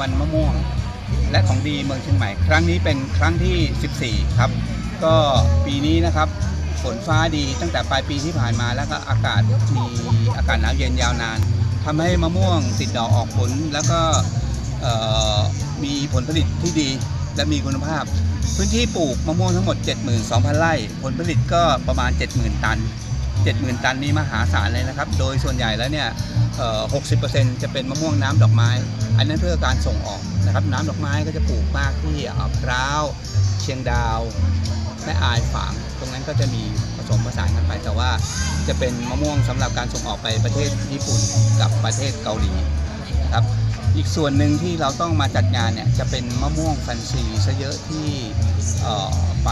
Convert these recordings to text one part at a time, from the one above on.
วันมะม่วง และของดีเมืองเชียงใหม่ ครั้งนี้เป็นครั้งที่ 14 ครับ ก็ปีนี้นะครับฝนฟ้าดีตั้งแต่ปลายปีที่ผ่านมาแล้วก็อากาศมีอากาศหนาวเย็นยาวนานทำให้มะม่วงติดดอกออกผลแล้วก็มีผลผลิตที่ดีและมีคุณภาพ พื้นที่ปลูกมะม่วงทั้งหมด 72,000 ไร่ ผลผลิตก็ประมาณ 70,000 ตัน 70,000 ตันนี้มหาศาลเลยนะครับ โดยส่วนใหญ่แล้วเนี่ยเอ่อ60%จะเป็นมะม่วงน้ำดอกไม้ อันนั้นเพื่อการส่งออกนะครับ น้ำดอกไม้ก็จะปลูกมากที่อ่าวพร้าว เชียงดาว แม่อายฝาง ตรงนั้นก็จะมีผสมผสานกันไป แต่ว่าจะเป็นมะม่วงสำหรับการส่งออกไปประเทศญี่ปุ่นกับประเทศเกาหลีนะครับ อีกส่วนหนึ่งที่เราต้องมาจัดงานเนี่ยจะเป็นมะม่วงแฟนซีซะเยอะที่ไป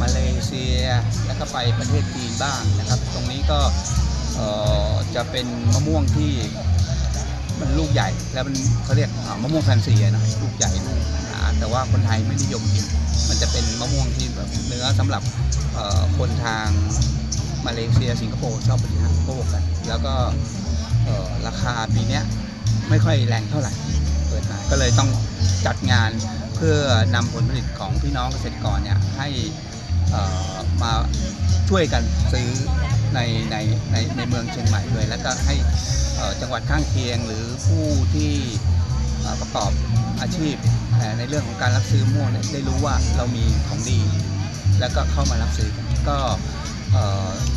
มาเลเซีย แล้วก็ไปประเทศจีนบ้างนะครับ ตรงนี้ก็จะเป็นมะม่วงที่มันลูกใหญ่แล้วมันเขาเรียกมะม่วงแฟนซีนะลูกใหญ่ลูกหนาแต่ว่าคนไทยไม่นิยมกิน มันจะเป็นมะม่วงที่แบบเนื้อสำหรับคนทางมาเลเซียสิงคโปร์ชอบบริโภคกัน แล้วก็ราคาปีเนี้ยไม่ค่อยแรงเท่าไหร่เปิดมาก็เลยต้องจัดงานเพื่อนำผลผลิตของพี่น้องเกษตรกรเนี่ยให้ มาช่วยกันซื้อในในในในเมืองเชียงใหม่ด้วย แล้วก็ให้จังหวัดข้างเคียงหรือผู้ที่ประกอบอาชีพในเรื่องของการรับซื้อม่วงได้รู้ว่าเรามีของดี แล้วก็เข้ามารับซื้อกันก็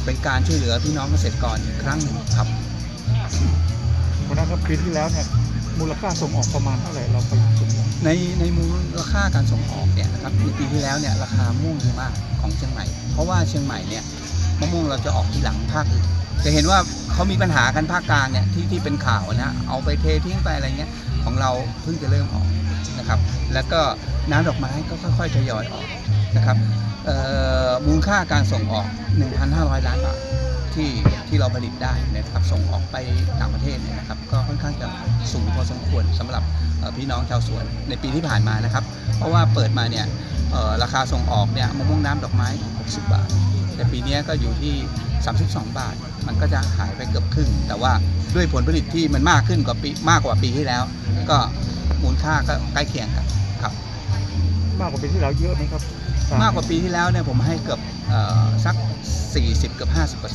เป็นการช่วยเหลือพี่น้องเกษตรกรอีกครั้งหนึ่งครับวันนั้นครับปีที่แล้วเนี่ย มูลค่าส่งออกประมาณเท่าไหร่เราไปสุดในในมูลค่าการส่งออกเนี่ยนะครับในปีที่แล้วเนี่ยราคาม่วงดีมากของเชียงใหม่ เพราะว่าเชียงใหม่เนี่ยมะม่วงเราจะออกทีหลังภาคอื่นจะเห็นว่าเขามีปัญหากันภาคกลางเนี่ยที่ที่เป็นข่าวนะเอาไปเททิ้งไปอะไรเงี้ยของเราเพิ่งจะเริ่มออกนะครับ แล้วก็น้ำดอกไม้ก็ค่อยๆทยอยออกนะครับเอ่อมูลค่าการส่งออก 1,500 ล้านบาท ที่ที่เราผลิตได้นะครับส่งออกไปต่างประเทศเนี่ยนะครับก็ค่อนข้างจะสูงพอสมควรสำหรับพี่น้องชาวสวนในปีที่ผ่านมานะครับ เพราะว่าเปิดมาเนี่ยราคาส่งออกเนี่ยมะม่วงน้ำดอกไม้ 60 บาท แต่ปีนี้ก็อยู่ที่ 32 บาท มันก็จะหายไปเกือบครึ่ง แต่ว่าด้วยผลผลิตที่มันมากขึ้นกว่าปีมากกว่าปีที่แล้ว ก็มูลค่าก็ใกล้เคียงกันครับ มากกว่าปีที่แล้วเยอะไหมครับ มากกว่าปีที่แล้วเนี่ยผมให้เกือบออสัก 40 เกือบ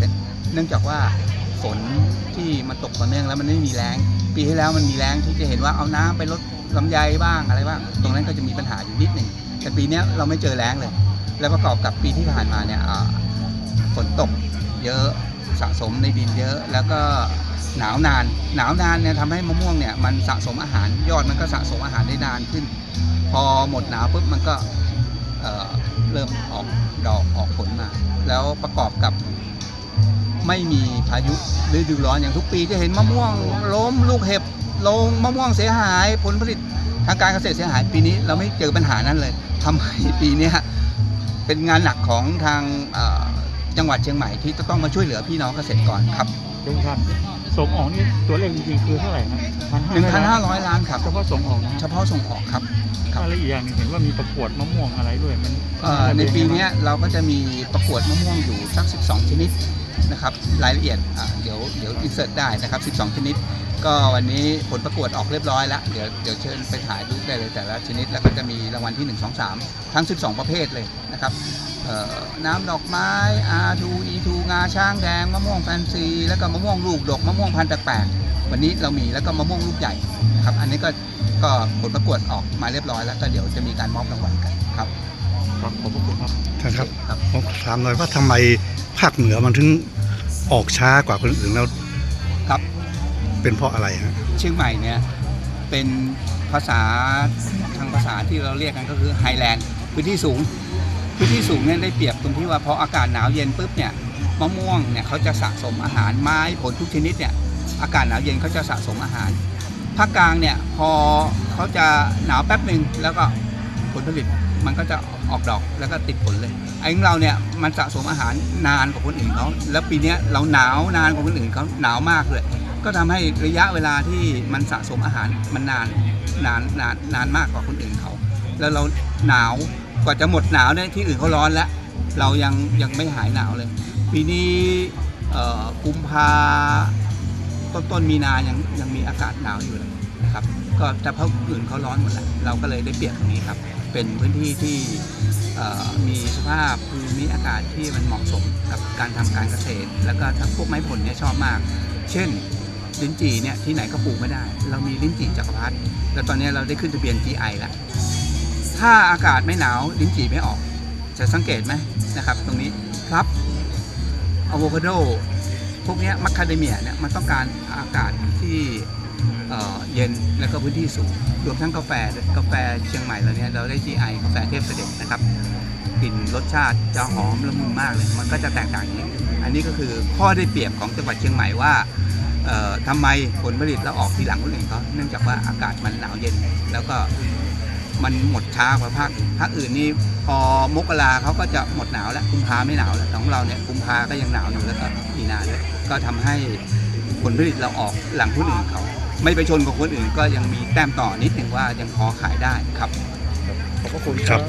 50เนื่องจากว่าฝนที่มันตกต่อเนื่องแล้วมันไม่มีแรงปีที่แล้วมันมีแรงที่จะเห็นว่าเอาน้ำไปลดลำไยบ้างอะไรบ้างตรงนั้นก็จะมีปัญหาอยู่นิดหนึ่งแต่ปีนี้เราไม่เจอแรงเลย แล้วประกอบกับปีที่ผ่านมาเนี่ยฝนตกเยอะสะสมในดินเยอะ แล้วก็หนาวนาน หนาวนานเนี่ยทำให้มะม่วงเนี่ยมันสะสมอาหารยอดมันก็สะสมอาหารได้นานขึ้น พอหมดหนาวปุ๊บมันก็ เริ่มออกดอกออกผลมา แล้วประกอบกับไม่มีพายุฤดูร้อนอย่างทุกปีจะเห็นมะม่วงล้มลูกเห็บลงมะม่วงเสียหายผลผลิตทางการเกษตรเสียหายปีนี้เราไม่เจอปัญหานั้นเลยทำให้ปีนี้เป็นงานหนักของทางจังหวัดเชียงใหม่ที่จะต้องมาช่วยเหลือพี่น้องเกษตรกรครับ เป็นพันส่งออกนี่ตัวเลขจริงๆคือเท่าไหร่นะ1,500 1,500ล้านครับเฉพาะส่งออกนะเฉพาะส่งออกครับครับอะไรอีกอย่างหนึงเห็นว่ามีประกวดมะม่วงอะไรด้วยมันเอ่อในปีเนี้ยเราก็จะมีประกวดมะม่วงอยู่สัก 12 ชนิดนะครับรายละเอียดอะเดี๋ยวเดี๋ยวอินเสิร์ตได้นะครับ 12 ชนิด ก็วันนี้ผลประกวดออกเรียบร้อยแล้วเดี๋ยวเดี๋ยวเชิญไปถ่ายรูปได้เลยแต่ละชนิดแล้วก็จะมีรางวัลที่ 1 2 3 ทั้ง 12 ประเภทเลยนะครับเอ่อ น้ำดอกไม้ R2 E2 งาช้างแดงมะม่วงแฟนซี แล้วก็มะม่วงลูกดกมะม่วงพันธุ์แปลกๆวันนี้เรามีแล้วก็มะม่วงลูกใหญ่นะครับ อันนี้ก็ก็ผลประกวดออกมาเรียบร้อยแล้วก็เดี๋ยวจะมีการมอบรางวัลกันครับครับขอบพระคุณครับท่านครับครับผมถามหน่อยว่าทำไมภาคเหนือมันถึงออกช้ากว่าคนอื่นแล้วครับเป็นเพราะอะไรฮะเชียงใหม่เนี่ยเป็นภาษาทางภาษาที่เราเรียกกันก็คือไฮแลนด์พื้นที่สูง พื้นที่สูงเนี่ยได้เปรียบตรงที่ว่าพออากาศหนาวเย็นปุ๊บเนี่ยมะม่วงเนี่ยเขาจะสะสมอาหารไม้ผลทุกชนิดเนี่ยอากาศหนาวเย็นเขาจะสะสมอาหารภาคกลางเนี่ยพอเขาจะหนาวแป๊บหนึ่งแล้วก็ผลผลิตมันก็จะออกดอกแล้วก็ติดผลเลยไอ้ของเราเนี่ยมันสะสมอาหารนานกว่าคนอื่นเขาแล้วปีนี้เราหนาวนานกว่าคนอื่นเขาหนาวมากเลย ก็ทำให้ระยะเวลาที่มันสะสมอาหารมันนานนานนานนานมากกว่าคนอื่นเขาแล้วเราหนาว กว่าจะหมดหนาวเนี่ยที่อื่นเขาร้อนแล้วเรายังยังไม่หายหนาวเลย ปีนี้กุมภาต้นต้นมีนายังยังมีอากาศหนาวอยู่เลยนะครับ ก็แต่ภาคอื่นเขาร้อนหมดแหละเราก็เลยได้เปรียบตรงนี้ครับ เป็นพื้นที่ที่มีสภาพภูมิอากาศที่มันเหมาะสมกับการทำการเกษตร แล้วก็ถ้าพวกไม้ผลเนี่ยชอบมาก เช่นลิ้นจี่เนี่ยที่ไหนก็ปลูกไม่ได้ เรามีลิ้นจี่จักรพรรดิแล้วตอนนี้เราได้ขึ้นทะเบียน GI แล้ว ถ้าอากาศไม่หนาวลิ้นจี่ไม่ออก จะสังเกตไหมนะครับ ตรงนี้ครับอะโวคาโดพวกนี้มัคคาเดเมียเนี่ยมันต้องการอากาศที่เเย็นแล้วก็พื้นที่สูง รวมทั้งกาแฟกาแฟเชียงใหม่เราเนี่ยเราได้ GI กาแฟเทพเสด็จนะครับกลิ่นรสชาติจะหอมละมุนมากเลย มันก็จะแตกต่างอย่างนี้อันนี้ก็คือข้อได้เปรียบของจังหวัดเชียงใหม่ว่าเอ่อทำไมผลผลิตเราออกทีหลังคนอื่นเขาเนื่องจากว่าอากาศมันหนาวเย็น แล้วก็ มันหมดช้ากว่าภาคภาคอื่นนี่พอมกราเขาก็จะหมดหนาวแล้วกุมภาไม่หนาวแล้วของเราเนี่ยกุมภาก็ยังหนาวอยู่แล้วก็มีนาด้วยก็ทำให้ผลผลิตเราออกหลังคนอื่นเขา ไม่ไปชนกับคนอื่นก็ยังมีแต้มต่อนิดหนึ่งว่ายังพอขายได้ครับขอบคุณครับ